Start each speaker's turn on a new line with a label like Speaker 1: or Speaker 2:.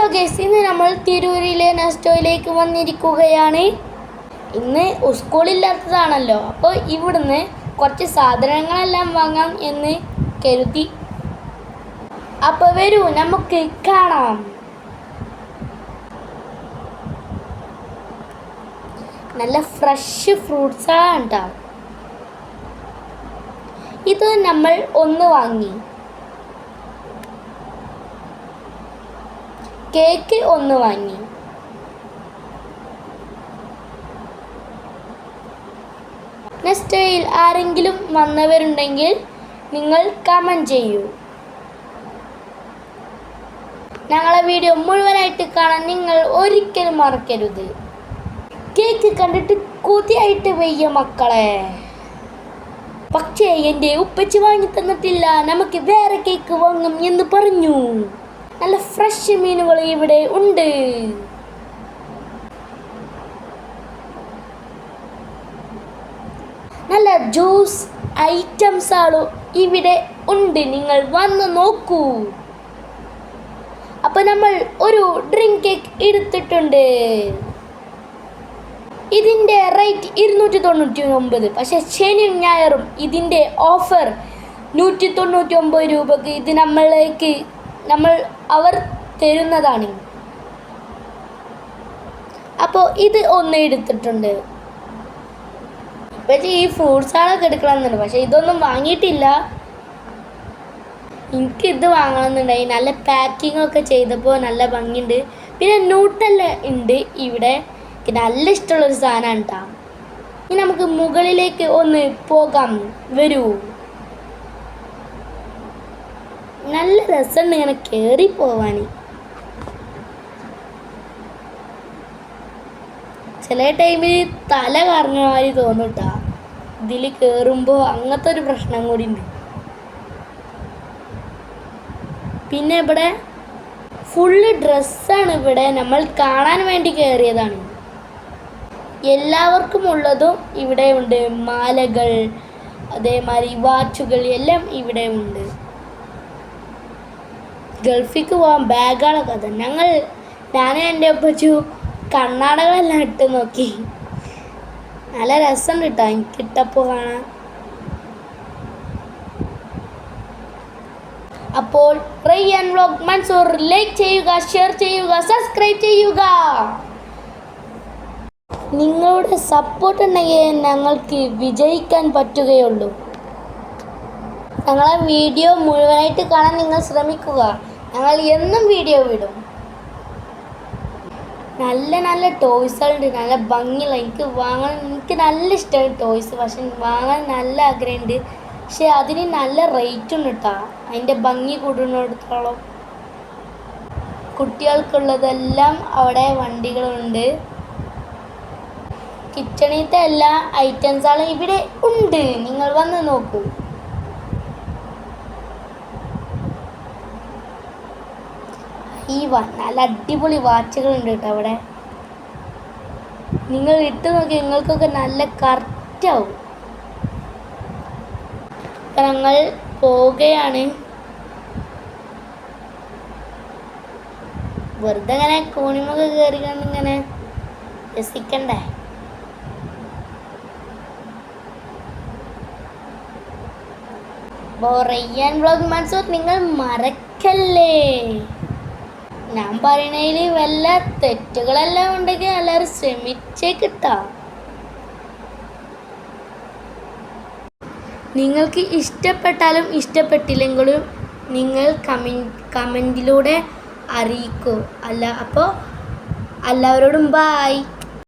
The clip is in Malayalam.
Speaker 1: ഹലോ ഗേസ് ഇന്ന് നമ്മൾ തിരൂരിലെ നെസ്റ്റോയിലേക്ക് വന്നിരിക്കുകയാണ്. ഇന്ന് സ്കൂളില്ലാത്തതാണല്ലോ അപ്പോൾ ഇവിടുന്ന് കുറച്ച് സാധനങ്ങളെല്ലാം വാങ്ങാം എന്ന് കരുതി. അപ്പോൾ വരൂ നമുക്ക് കാണാം. നല്ല ഫ്രഷ് ഫ്രൂട്ട്സാണ് കേട്ടോ ഇത് നമ്മൾ ഒന്ന് വാങ്ങി. കേക്ക് ഒന്ന് വാങ്ങി. നെക്സ്റ്റ് ഡേയിൽ ആരെങ്കിലും വന്നവരുണ്ടെങ്കിൽ നിങ്ങൾ കമന്റ് ചെയ്യൂ. ഞങ്ങളെ വീഡിയോ മുഴുവനായിട്ട് കാണാൻ നിങ്ങൾ ഒരിക്കലും മറക്കരുത്. കേക്ക് കണ്ടിട്ട് കൊതിയായിട്ട് വയ്യ മക്കളെ. പക്ഷേ എന്റെ ഉപ്പച്ചി വാങ്ങി തന്നിട്ടില്ല. നമുക്ക് വേറെ കേക്ക് വാങ്ങും എന്ന് പറഞ്ഞു. നല്ല ഫ്രഷ് മീനുകൾ ഇവിടെ ഉണ്ട്. നല്ല ജ്യൂസ് ഐറ്റംസ് ആളും ഇവിടെ ഉണ്ട്. നിങ്ങൾ വന്ന് നോക്കൂ. അപ്പൊ നമ്മൾ ഒരു ഡ്രിങ്ക് കേക്ക് എടുത്തിട്ടുണ്ട്. ഇതിന്റെ റേറ്റ് ഇരുന്നൂറ്റി തൊണ്ണൂറ്റി ഒമ്പത് പക്ഷെ ശനിയും ഞായറും ഇതിന്റെ ഓഫർ നൂറ്റി തൊണ്ണൂറ്റി ഒമ്പത് രൂപക്ക് ഇത് നമ്മളിലേക്ക് നമ്മൾ അവർ തരുന്നതാണ്. അപ്പോൾ ഇത് ഒന്ന് എടുത്തിട്ടുണ്ട്. പക്ഷേ ഈ ഫ്രൂട്ട്സ് ആളൊക്കെ എടുക്കണമെന്നുണ്ട്. പക്ഷെ ഇതൊന്നും വാങ്ങിയിട്ടില്ല. എനിക്ക് ഇത് വാങ്ങണമെന്നുണ്ടായി. നല്ല പാക്കിംഗ് ഒക്കെ ചെയ്തപ്പോൾ നല്ല ഭംഗിയുണ്ട്. പിന്നെ നൂട്ടല്ല ഉണ്ട് ഇവിടെ. എനിക്ക് നല്ല ഇഷ്ടമുള്ളൊരു സാധനമാണ് കേട്ടോ ഇനി നമുക്ക് മുകളിലേക്ക് ഒന്ന് പോകാം. വരൂ. നല്ല രസമുണ്ട് ഇങ്ങനെ കയറി പോവാൻ ചില ടൈമിൽ തല കറങ്ങുന്ന മാതിരി തോന്നും കേട്ടോ ഇതിൽ കയറുമ്പോൾ അങ്ങനത്തെ ഒരു പ്രശ്നം കൂടി ഉണ്ട്. പിന്നെ ഇവിടെ ഫുള്ള് ഡ്രസ്സാണ് ഇവിടെ നമ്മൾ കാണാൻ വേണ്ടി കയറിയതാണ് എല്ലാവർക്കും ഉള്ളതും ഇവിടെ ഉണ്ട്. മാലകൾ അതേമാതിരി വാച്ചുകൾ എല്ലാം ഇവിടെ ഉണ്ട്. ഗൾഫിക്ക് പോകാൻ ബാഗുകളൊക്കെ കഥ ഞങ്ങൾ ഞാനും എന്റെ ഒപ്പിച്ചു കണ്ണാടകളെല്ലാം ഇട്ട് നോക്കി. നല്ല രസമുണ്ട് കേട്ടോ എനിക്കിട്ടപ്പോൾ കാണാൻ. അപ്പോൾ റിയൻ വ്ലോഗ് മൻസൂർ ലൈക്ക് ചെയ്യുക ഷെയർ ചെയ്യുക സബ്സ്ക്രൈബ് ചെയ്യുക. നിങ്ങളുടെ സപ്പോർട്ട് ഉണ്ടെങ്കിൽ ഞങ്ങൾക്ക് വിജയിക്കാൻ പറ്റുകയുള്ളൂ. ഞങ്ങളെ വീഡിയോ മുഴുവനായിട്ട് കാണാൻ നിങ്ങൾ ശ്രമിക്കുക. ഞങ്ങൾ എന്നും വീഡിയോ വിടും നല്ല നല്ല ടോയ്സുകളുണ്ട് നല്ല ഭംഗിയുള്ള. എനിക്ക് വാങ്ങാൻ എനിക്ക് നല്ല ഇഷ്ടമാണ് ടോയ്സ് പക്ഷെ വാങ്ങാൻ നല്ല ആഗ്രഹമുണ്ട്. പക്ഷെ അതിന് നല്ല റേറ്റ് ഉണ്ട് കേട്ടോ അതിന്റെ ഭംഗി കൂടുന്നിടത്തോളം. കുട്ടികൾക്കുള്ളതെല്ലാം അവിടെ വണ്ടികളുണ്ട്. കിച്ചണിത്തെ എല്ലാ ഐറ്റംസുകളും ഇവിടെ ഉണ്ട്. നിങ്ങൾ വന്ന് നോക്കൂ. ഈ നല്ല അടിപൊളി വാച്ചുകളുണ്ട് കേട്ടോ അവിടെ. നിങ്ങൾ ഇട്ട് നോക്കി നിങ്ങൾക്കൊക്കെ നല്ല കറക്റ്റാവും ഞങ്ങൾ പോവുകയാണ്. വെറുതെ ഇങ്ങനെ കോണിമൊക്കെ കയറി കണ്ട് ഇങ്ങനെ രസിക്കണ്ടേ? ബോറയ്യാൻ ബ്ലോഗ് മൻസൂർ നിങ്ങൾ മറക്കല്ലേ? ഞാൻ പറയണതിൽ വല്ല തെറ്റുകളെല്ലാം ഉണ്ടെങ്കിൽ എല്ലാവരും ശ്രമിച്ചേ കിട്ടാ. നിങ്ങൾക്ക് ഇഷ്ടപ്പെട്ടാലും ഇഷ്ടപ്പെട്ടില്ലെങ്കിലും നിങ്ങൾ കമൻ കമന്റിലൂടെ അറിയിക്കൂ. അല്ല അപ്പോൾ എല്ലാവരോടും ബായ്